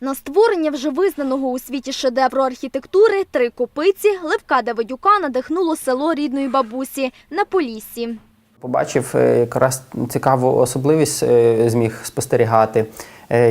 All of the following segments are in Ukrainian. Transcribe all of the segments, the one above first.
На створення вже визнаного у світі шедевру архітектури три копиці Левка Давидюка надихнуло село рідної бабусі на Поліссі. Побачив е, якраз цікаву особливість, е, зміг спостерігати,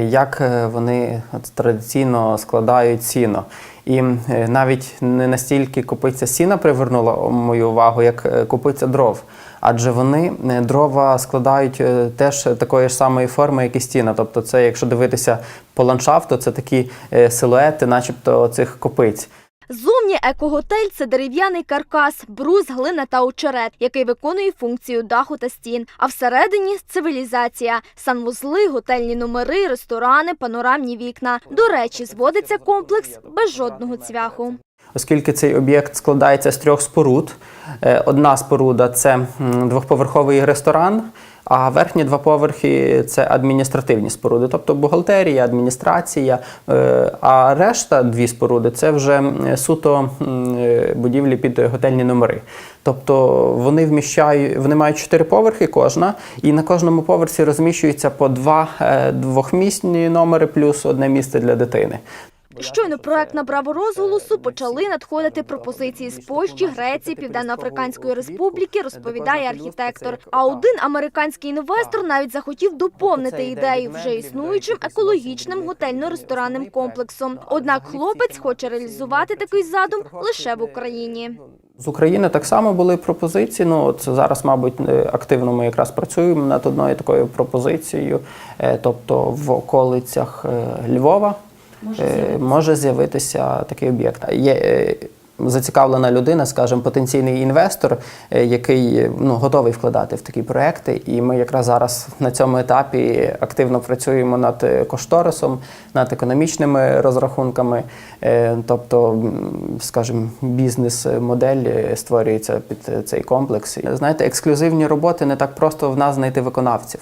як е, вони традиційно складають сіно. І е, навіть не настільки копиця сіна привернула мою увагу, як купиця дров. Адже вони е, дрова складають е, теж такої ж самої форми, як і стіна. Тобто, це, якщо дивитися по ландшафту, це такі е, силуети, начебто цих копиць. Зовні екоготель – це дерев'яний каркас, брус, глина та очерет, який виконує функцію даху та стін. А всередині – цивілізація. Санвузли, готельні номери, ресторани, панорамні вікна. До речі, зводиться комплекс без жодного цвяху. Оскільки цей об'єкт складається з трьох споруд. Е, Одна споруда це двохповерховий ресторан, а верхні два поверхи це адміністративні споруди, тобто бухгалтерія, адміністрація. Е, А решта дві споруди це вже суто е, будівлі під готельні номери. Тобто вони вміщають, вони мають чотири поверхи кожна, і на кожному поверсі розміщується по два двохмісні номери плюс одне місце для дитини. Щойно проект набрав розголосу, почали надходити пропозиції з Польщі, Греції, Південно-Африканської Республіки, розповідає архітектор. А один американський інвестор навіть захотів доповнити ідею вже існуючим екологічним готельно-ресторанним комплексом. Однак хлопець хоче реалізувати такий задум лише в Україні. З України так само були пропозиції. Ну от зараз, мабуть, е, активно ми якраз працюємо над одною такою пропозицією. Е, Тобто в околицях е, Львова може з'явитися такий об'єкт. Є е, зацікавлена людина, скажімо, потенційний інвестор, е, який е, ну, готовий вкладати в такі проекти. І ми якраз зараз на цьому етапі активно працюємо над е, кошторисом, над економічними розрахунками. Е, Тобто, скажімо, бізнес-модель е, створюється під е, цей комплекс. Знаєте, ексклюзивні роботи не так просто в нас знайти виконавців.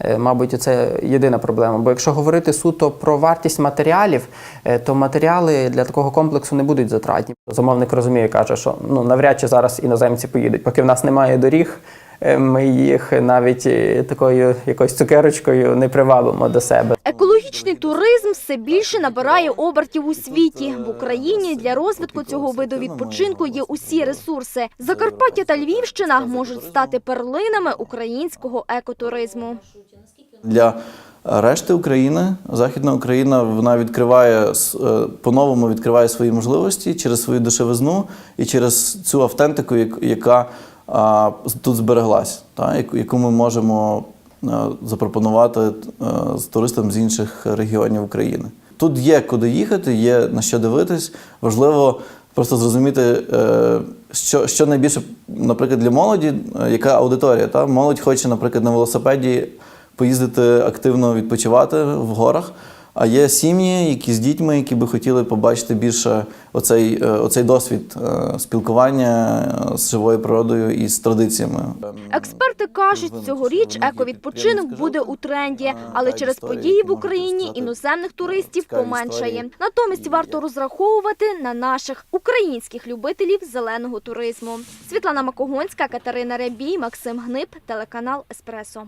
Е, Мабуть, це єдина проблема. Бо якщо говорити суто про вартість матеріалів, е, то матеріали для такого комплексу не будуть затратні. Замовник розуміє, каже, що ну навряд чи зараз іноземці поїдуть. Поки в нас немає доріг, ми їх навіть е, такою якоюсь цукерочкою не привабимо до себе. Екологічний туризм все більше набирає обертів у світі. В Україні для розвитку цього виду відпочинку є усі ресурси. Закарпаття та Львівщина можуть стати перлинами українського екотуризму. Для решти України Західна Україна вона відкриває е, по-новому відкриває свої можливості через свою дешевизну і через цю автентику, як- яка тут збереглась, та, яку- ми можемо е, запропонувати е, з туристам з інших регіонів України. Тут є куди їхати, є на що дивитись. Важливо просто зрозуміти, е, що, що найбільше, наприклад, для молоді, яка аудиторія. Та? Молодь хоче, наприклад, на велосипеді поїздити активно відпочивати в горах. А є сім'ї, які з дітьми, які би хотіли побачити більше оцей, е, оцей досвід е, спілкування е, з живою природою і з традиціями. Експерти кажуть, цьогоріч ековідпочинок буде у тренді, але через події в Україні іноземних туристів поменшає. Натомість варто розраховувати на наших українських любителів зеленого туризму. Світлана Макогонська, Катерина Рябій, Максим Гнип, телеканал Еспресо.